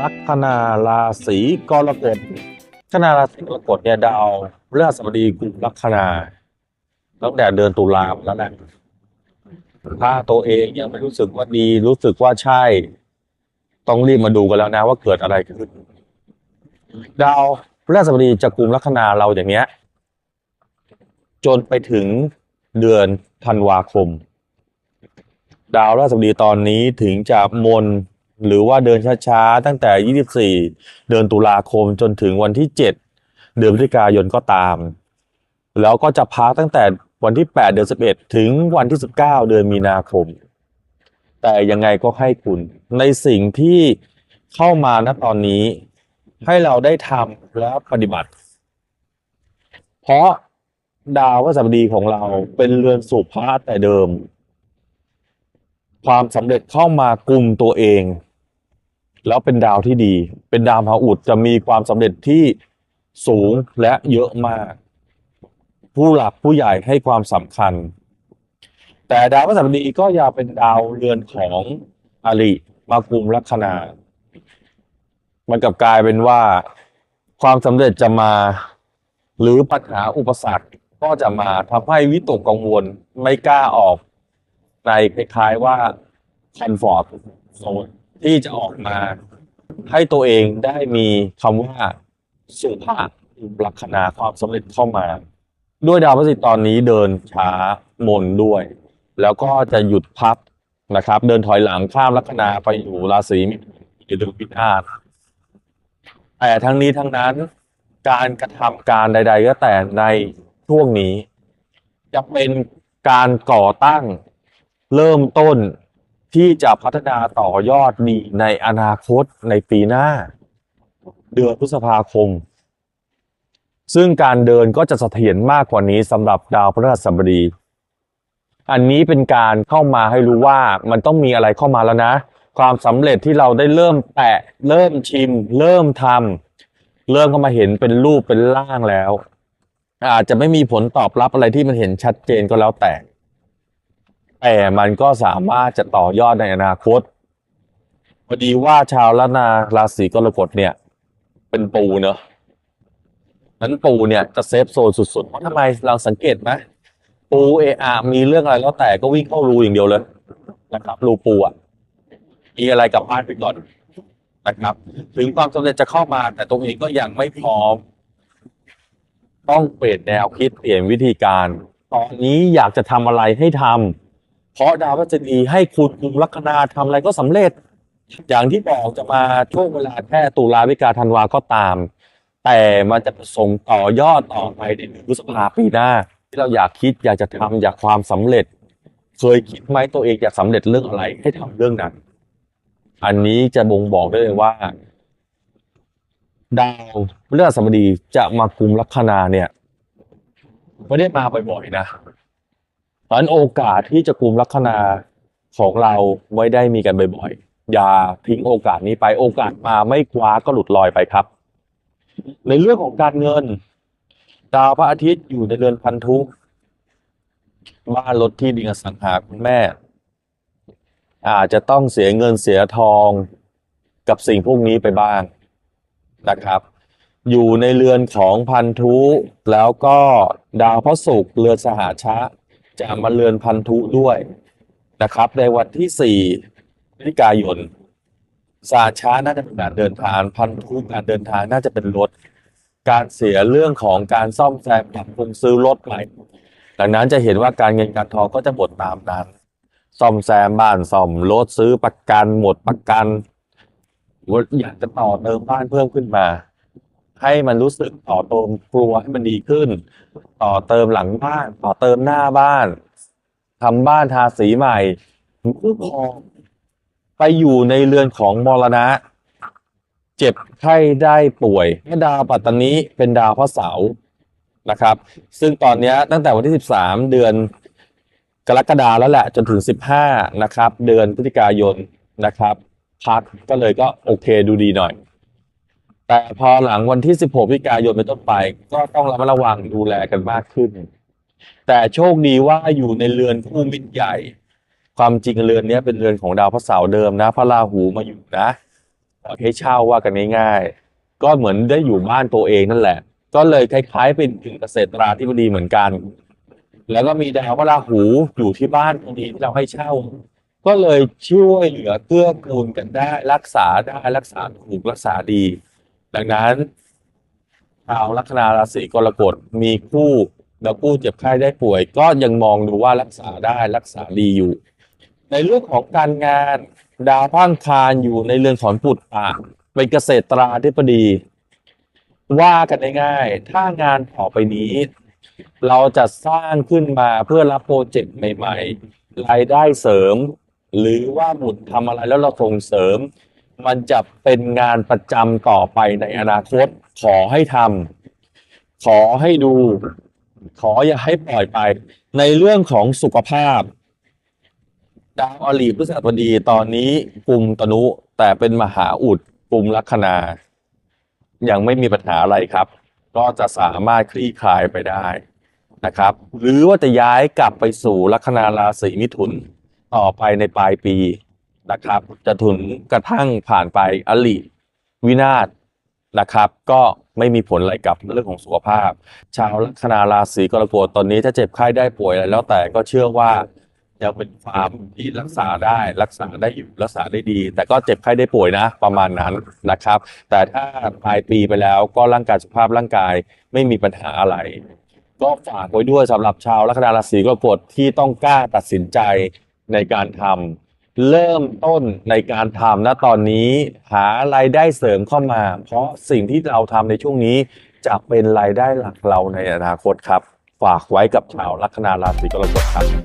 ลัคนาราศีกรกฎคนาราศีกรกฎเนี่ยดาวพฤหัสบดีกลุ่มลัคนาตั้งแต่เดือนตุลาแล้วแหละถ้าตัวเองยังไม่รู้สึกว่าดีรู้สึกว่าใช่ ต้องรีบมาดูกันแล้วนะว่าเกิดอะไรขึ้น ดาวพฤหัสบดีจะกลุ่มลัคนาเราอย่างเนี้ย จนไปถึงเดือนธันวาคม ดาวพฤหัสบดีตอนนี้ถึงจะมน หรือว่าเดินช้าๆ ตั้งแต่ 24 เดือนตุลาคมจนถึงวันที่ 7 เดือนพฤศจิกายนก็ตาม แล้วก็จะพักตั้งแต่วันที่ 8 เดือน 11 ถึงวันที่ 19 เดือนมีนาคม แต่ยังไงก็ให้คุณ ในสิ่งที่เข้ามาณตอนนี้ ให้เราได้ทำและปฏิบัติ เพราะดาวพฤหัสบดีของเราเป็นเรือนสุภาแต่เดิม ความสำเร็จเข้ามากลุ่มตัวเอง แล้วเป็นดาวที่ดี เป็นดาวพาอุดจะมีความสำเร็จที่สูงและเยอะมาก ผู้หลักผู้ใหญ่ให้ความสำคัญ แต่ดาวพฤหัสบดีก็ยังเป็นดาวเรือนของอริมากุมลัคนา มันกลับกลายเป็นว่าความสำเร็จจะมา หรือปัญหาอุปสรรคก็จะมาทำให้วิตกกังวลไม่กล้าออกในคล้ายๆว่าคอนฟอร์ตโซน ที่จะออกมา ให้ตัวเองได้มีคำว่าสุภาพลัคนาความสำเร็จเข้ามา ด้วยดาวพฤหัสตอนนี้เดินช้ามนด้วย แล้วก็จะหยุดพักนะครับ เดินถอยหลังข้ามลัคนาไปอยู่ราศีมิถุนหรือพิฆาแต่ทั้งนี้ทั้งนั้นการกระทำการใด ๆ ก็แต่ในช่วงนี้ จะเป็นการก่อตั้งเริ่มต้น ที่จะพัฒนาต่อยอดดีในอนาคตในปีหน้า เดือนพฤษภาคม ซึ่งการเดินก็จะเสถียรมากกว่านี้สำหรับดาวพฤหัสบดี อันนี้เป็นการเข้ามาให้รู้ว่ามันต้องมีอะไรเข้ามาแล้วนะ ความสำเร็จที่เราได้เริ่มแตะเริ่มชิม เริ่มทำเริ่มเข้ามาเห็นเป็นรูปเป็นร่างแล้ว อาจจะไม่มีผลตอบรับอะไรที่มันเห็นชัดเจนก็แล้วแต่ แต่มันก็สามารถจะต่อยอดในอนาคตพอดีว่าชาวลนาราศีกรกฎเนี่ย เป็นปูเนอะนั้นปูเนี่ยจะเซฟโซนสุดๆเพราะทำไมเราสังเกตไหมปูเออามีเรื่องอะไรแล้วแต่ก็วิ่งเข้ารูอย่างเดียวเลยนะครับรูปูอะมีอะไรกับบ้านไปก่อนนะครับ ถึงความสำเร็จจะเข้ามา แต่ตัวเองก็ยังไม่พร้อม ต้องเปลี่ยนแนวคิดเปลี่ยนวิธีการ ตอนนี้อยากจะทำอะไรให้ทำ เพราะดาวพฤหัสบดีให้คุณกุมลัคนาทำอะไรก็สำเร็จ อย่างที่บอกจะมาช่วงเวลาแค่ตุลาวิกาธันวาก็ตาม แต่มันจะส่งต่อยอดต่อไปในเดือนพฤษภาปีหน้า ที่เราอยากคิดอยากจะทำอยากความสำเร็จ เคยคิดไหมตัวเองอยากสำเร็จเรื่องอะไรให้ทำเรื่องนั้น อันนี้จะบ่งบอกได้เลยว่าดาวพฤหัสบดีจะมากุมลัคนาเนี่ยไม่ได้มาบ่อยๆนะ เพราะฉะนั้นโอกาสที่จะกุมลัคนาของเราไม่ได้มีกันบ่อยๆ อย่าทิ้งโอกาสนี้ไปโอกาสมาไม่คว้าก็หลุดลอยไปครับ ในเรื่องของการเงิน ดาวพระอาทิตย์อยู่ในเรือนพันธุบ้านรถที่ดินอสังหาคุณแม่ อาจจะต้องเสียเงินเสียทองกับสิ่งพวกนี้ไปบ้างนะครับ อยู่ในเรือนของพันธุแล้วก็ดาวพระศุกร์เรือนสหชะ จะมาเรือนพันธุด้วยนะครับ ในวันที่4พฤศจิกายนสาช้าน่าจะเป็นการเดินทางพันธุการเดินทางน่าจะเป็นรถ การเสียเรื่องของการซ่อมแซมปรับปรุงซื้อรถใหม่ดังนั้นจะเห็นว่าการเงินการทองก็จะหมดตามนั้น ซ่อมแซมบ้านซ่อมรถซื้อประกันหมดประกันรือว่าอยากจะต่อเติมบ้านเพิ่มขึ้นมา ให้มันรู้สึกต่อเติมครัวให้มันดีขึ้น ต่อเติมหลังบ้าน ต่อเติมหน้าบ้านทำบ้านทาสีใหม่คู่ครองไปอยู่ในเรือนของมรณะ เจ็บไข้ได้ป่วยให้ดาวปัตตานีเป็นดาวพระเสาร์นะครับ ซึ่งตอนนี้ตั้งแต่วันที่ 13 เดือนกรกฎาแล้วแหละจนถึง 15 นะครับ เดือนพฤศจิกายนนะครับ พักก็เลยก็โอเคดูดีหน่อย แต่พอหลังวันที่ 16พฤศจิกายนเป็นต้นไป ก็ต้องระมัดระวังดูแลกันมากขึ้น แต่โชคดีว่าอยู่ในเรือนคู่มิตรใหญ่ ความจริงเรือนนี้เป็นเรือนของดาวพระเสาร์เดิมนะ พระราหูมาอยู่นะให้เช่าว่ากันง่ายๆ ก็เหมือนได้อยู่บ้านตัวเองนั่นแหละ ก็เลยคล้ายๆ เป็นถึงเกษตราธิบดีเหมือนกัน แล้วก็มีดาวพระราหูอยู่ที่บ้านตรงนี้ที่เราให้เช่า ก็เลยช่วยเหลือเกื้อกูลกันได้รักษาได้รักษาถูกรักษาดี ดังนั้นชาวลัคนาราศีกรกฎมีคู่แล้วคู่เจ็บไข้ได้ป่วย ก็ยังมองดูว่ารักษาได้รักษาดีอยู่ ในเรื่องของการงาน ดาวพังคารอยู่ในเรือนของปุตตะเป็นเกษตราธิบดี ว่ากันง่ายๆถ้างานต่อไปนี้ เราจะสร้างขึ้นมาเพื่อรับโปรเจกต์ใหม่ ๆ รายได้เสริม หรือว่าหมุนทำอะไรแล้วเราส่งเสริม มันจะเป็นงานประจำต่อไปในอนาคต ขอให้ทำขอให้ดู ขออย่าให้ปล่อยไป ในเรื่องของสุขภาพ ดาวอลีพฤษภบดีตอนนี้กลุ่มตนุ แต่เป็นมหาอุดกลุ่มลัคนา ยังไม่มีปัญหาอะไรครับ ก็จะสามารถคลี่คลายไปได้นะครับ หรือว่าจะย้ายกลับไปสู่ลัคนาราศีมิถุนต่อไปในปลายปี นะครับจะถึงกระทั่งผ่านไปอลิวินาศนะครับ ก็ไม่มีผลอะไรกับเรื่องของสุขภาพ ชาวลัคนาราศีกรกฎตอนนี้ถ้าเจ็บไข้ได้ป่วยอะไรแล้วแต่ก็เชื่อว่ายังเป็นฟามที่รักษาได้รักษาได้อยู่รักษาได้ดี แต่ก็เจ็บไข้ได้ป่วยนะ ประมาณนั้นนะครับ แต่ถ้าปลายปีไปแล้วก็ร่างกายสุขภาพร่างกายไม่มีปัญหาอะไร ก็ฝากไว้ด้วยสำหรับชาวลัคนาราศีกรกฎที่ต้องกล้าตัดสินใจในการทำ เริ่มต้นในการทำนะตอนนี้ หารายได้เสริมเข้ามา เพราะสิ่งที่เราทำในช่วงนี้จะเป็นรายได้หลักเราในอนาคตครับ ฝากไว้กับชาวลัคนาราศีกรกฎครับ